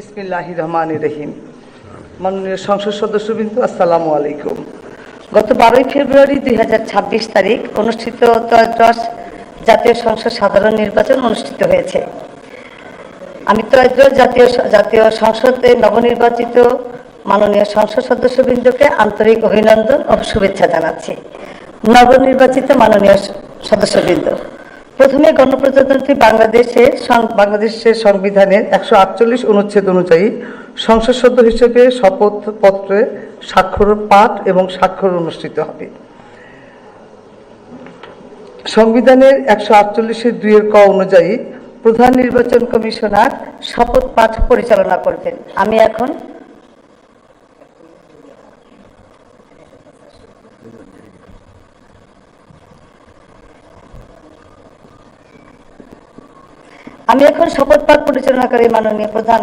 বিসমিল্লাহ রহমান রহিম মাননীয় সংসদ সদস্যবৃন্দ, আসসালামু আলাইকুম। গত বারোই ফেব্রুয়ারি দুই ছাব্বিশ তারিখ অনুষ্ঠিত ত্রয়োদশ জাতীয় সংসদ সাধারণ নির্বাচন অনুষ্ঠিত হয়েছে। আমি ত্রয়োদশ জাতীয় জাতীয় সংসদে নবনির্বাচিত মাননীয় সংসদ সদস্যবৃন্দকে আন্তরিক অভিনন্দন ও শুভেচ্ছা জানাচ্ছি। নবনির্বাচিত মাননীয় সদস্যবৃন্দ। প্রথমে গণপ্রজাতন্ত্রী বাংলাদেশের সং- বাংলাদেশের সংবিধানের একশো আটচল্লিশ অনুচ্ছেদ অনুযায়ী সংসদ সদস্য হিসেবে শপথপত্রে স্বাক্ষর পাঠ এবং স্বাক্ষর অনুষ্ঠিত হবে। সংবিধানের একশো আটচল্লিশের দুইয়ের ক অনুযায়ী প্রধান নির্বাচন কমিশনার শপথ পাঠ পরিচালনা করবেন। আমি এখন আমি এখন শপথ পাঠ পরিচালনাকারী মাননীয় প্রধান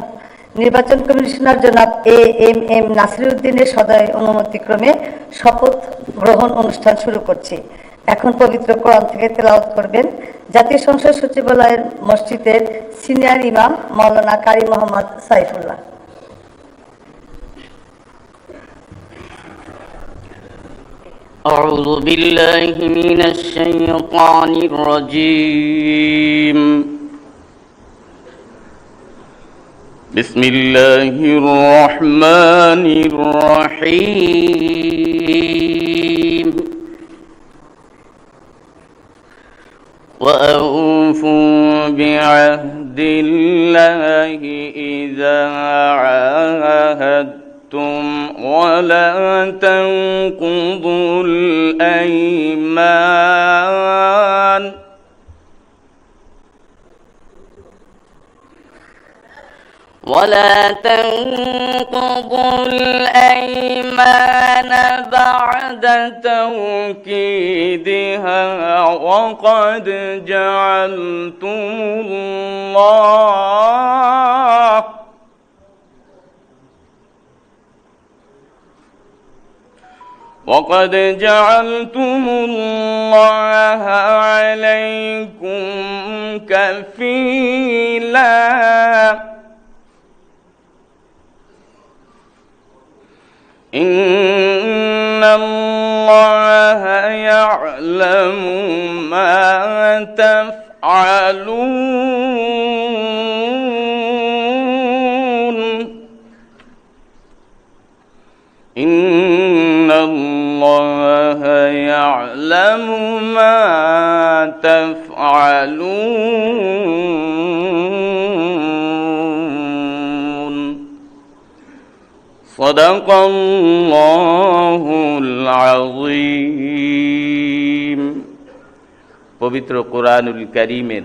নির্বাচন কমিশনার জনাব এ এম এম নাসিরুদ্দিনের সদয় অনুমতিক্রমে শপথ গ্রহণ অনুষ্ঠান শুরু করছি এখন পবিত্র কোরআন থেকে তেলাওয়াত করবেন জাতীয় সংসদ সচিবালয়ের মসজিদের সিনিয়র ইমাম মাওলানা কারি মোহাম্মদ সাইফুল্লাহ أعوذ بالله من الشيطان الرجيم بسم الله الرحمن الرحيم. وأوفوا بعهد الله إذا عاهدتم ولا تنقضوا الأيمان. ولا تنقضوا الأيمان بعد توكيدها وقد جعلتم الله وقد جعلتم الله عليكم كفيلاً إن الله يعلم ما تفعلون إن الله يعلم ما تفعلون صدق الله العظيم পবিত্র কোরআনুল করিমের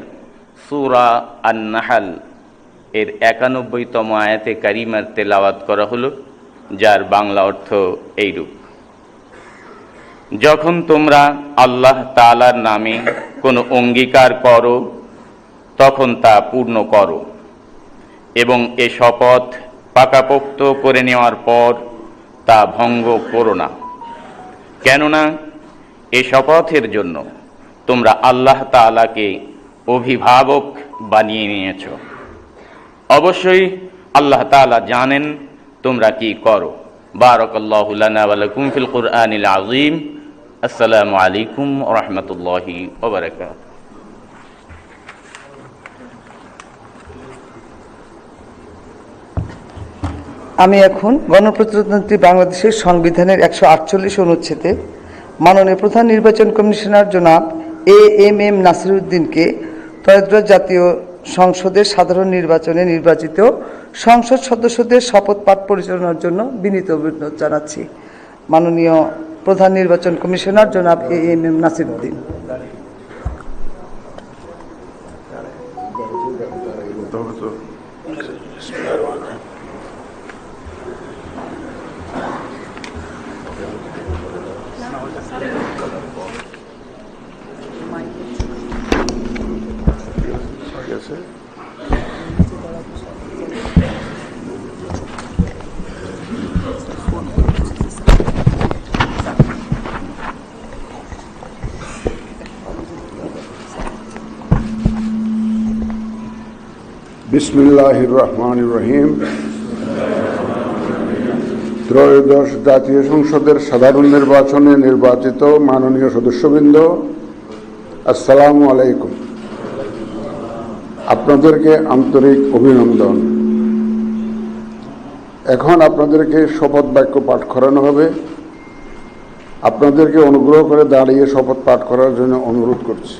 সূরা আন-নাহাল এর একানব্বইতম আয়াতে কারিমার তেলাওয়াত করা হলো যার বাংলা অর্থ এইরূপ যখন তোমরা আল্লাহ তাআলার নামে কোনো অঙ্গীকার করো তখন তা পূর্ণ করো এবং এ শপথ পাকাপোক্ত করে নেওয়ার পর তা ভঙ্গ করো না। কেননা, এ শপথের জন্য তোমরা আল্লাহ তাআলাকে অভিভাবক বানিয়ে নিয়েছ। অবশ্যই আল্লাহ তাআলা জানেন তোমরা কি করো। বারাকাল্লাহু লানা ওয়া লাকুম ফিল কুরআনিল আযীম। আসসালামু আলাইকুম রাহমাতুল্লাহি ওয়া আমি এখন গণপ্রজাতন্ত্রী বাংলাদেশের সংবিধানের একশো আটচল্লিশ অনুচ্ছেদে মাননীয় প্রধান নির্বাচন কমিশনার জনাব এ এম এম নাসিরুদ্দিনকে ত্রয়োদশ জাতীয় সংসদের সাধারণ নির্বাচনে নির্বাচিত সংসদ সদস্যদের শপথ পাঠ পরিচালনার জন্য বিনীত অভিনন্দন জানাচ্ছি। মাননীয় প্রধান নির্বাচন কমিশনার জনাব এ এম এম নাসিরুদ্দিন। আছে। বিসমিল্লাহির রহমান রহিম ত্রয়োদশ জাতীয় সংসদের সাধারণ নির্বাচনে নির্বাচিত মাননীয় সদস্যবৃন্দ আসসালামু আলাইকুম। আপনাদেরকে আন্তরিক অভিনন্দন। এখন আপনাদেরকে শপথ বাক্য পাঠ করানো হবে। আপনাদেরকে অনুগ্রহ করে দাঁড়িয়ে শপথ পাঠ করার জন্য অনুরোধ করছি।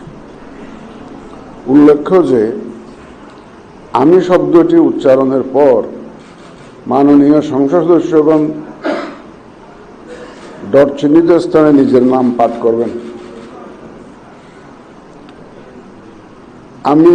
উল্লেখ্য যে, আমি শব্দটি উচ্চারণের পর মাননীয় সংসদ সদস্যগণ ডট চিহ্নিত স্থানে নিজের নাম পাঠ করবেন। আমি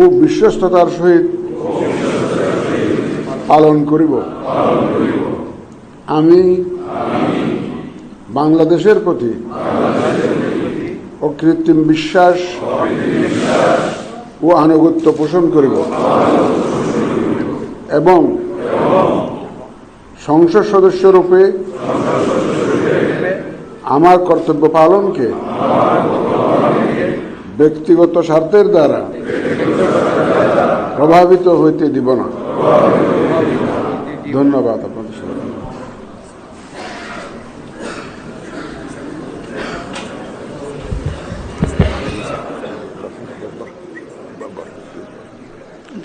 ও বিশ্বস্ততার সহিত পালন করিব। আমি বাংলাদেশের প্রতি অকৃত্রিম বিশ্বাস ও আনুগত্য পোষণ করিব এবং সংসদ সদস্য রূপে আমার কর্তব্য পালনকে ব্যক্তিগত স্বার্থের দ্বারা প্রভাবিত হইতে দিব না ধন্যবাদ আপনাদের।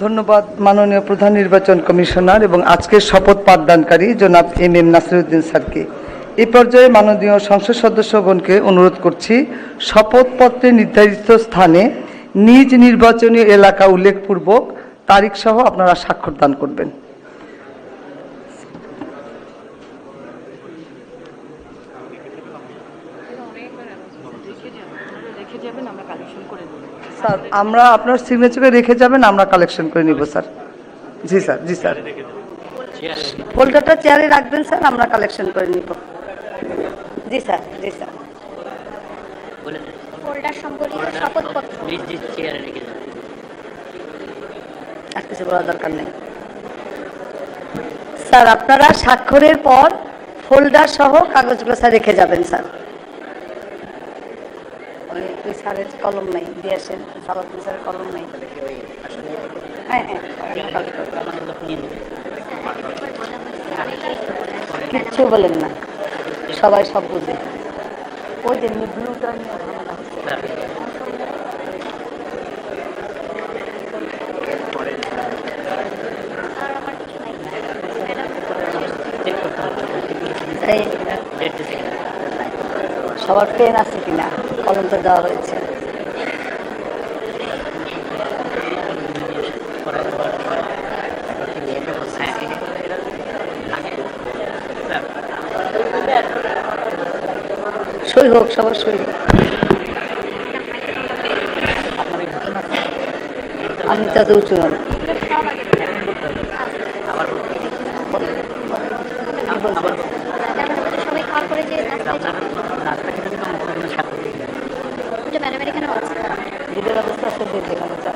ধন্যবাদ মাননীয় প্রধান নির্বাচন কমিশনার এবং আজকের শপথ পাঠদানকারী জনাব এম এম নাসিরুদ্দিন স্যারকে এ পর্যায়ে মাননীয় সংসদ সদস্যগণকে অনুরোধ করছি, শপথপত্রে নির্ধারিত স্থানে নিজ নির্বাচনী এলাকা উল্লেখপূর্বক তারিখ সহ আপনারা স্বাক্ষর দান করবেন। রেখে যাবেন আমরা কালেকশন করে দেবো স্যার আমরা আপনার সিগনেচারে রেখে যাবেন আমরা কালেকশন করে নিব স্যার। জি স্যার জি স্যার। ফোল্ডারটা চেয়ারে রাখবেন স্যার আমরা কালেকশন করে নিব। জি স্যার জি স্যার। ফোল্ডার সম্বলিত শপথপত্র। নিজ নিজ চেয়ারে রেখে কিছু বলার দরকার নেই। স্যার, আপনারা স্বাক্ষরের পর ফোল্ডার সহ কাগজগুলো স্যার রেখে যাবেন, স্যার। স্যারের কলম নেই কলম নেই। হ্যাঁ হ্যাঁ। কিচ্ছু বলেন না। সবাই সব বুঝে। ওই যে ব্লুটা নিয়ে সবার পেন আছে কিনা? কলম তো দেওয়া হয়েছে। সই হোক, সবার সই হোক। আমি তাতে উঁচু হন সবাই খাওয়ার পরে যে ওটা ম্যাডামের এখানে আছে দিদের ব্যবস্থা আছে দিয়ে দেবেন স্যার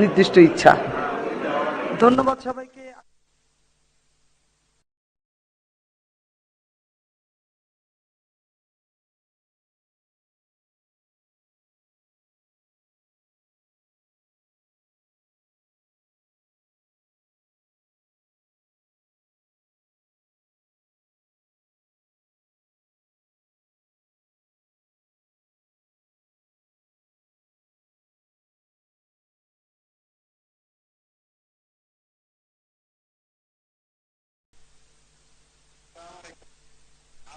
নির্দিষ্ট ইচ্ছা। ধন্যবাদ সবাইকে।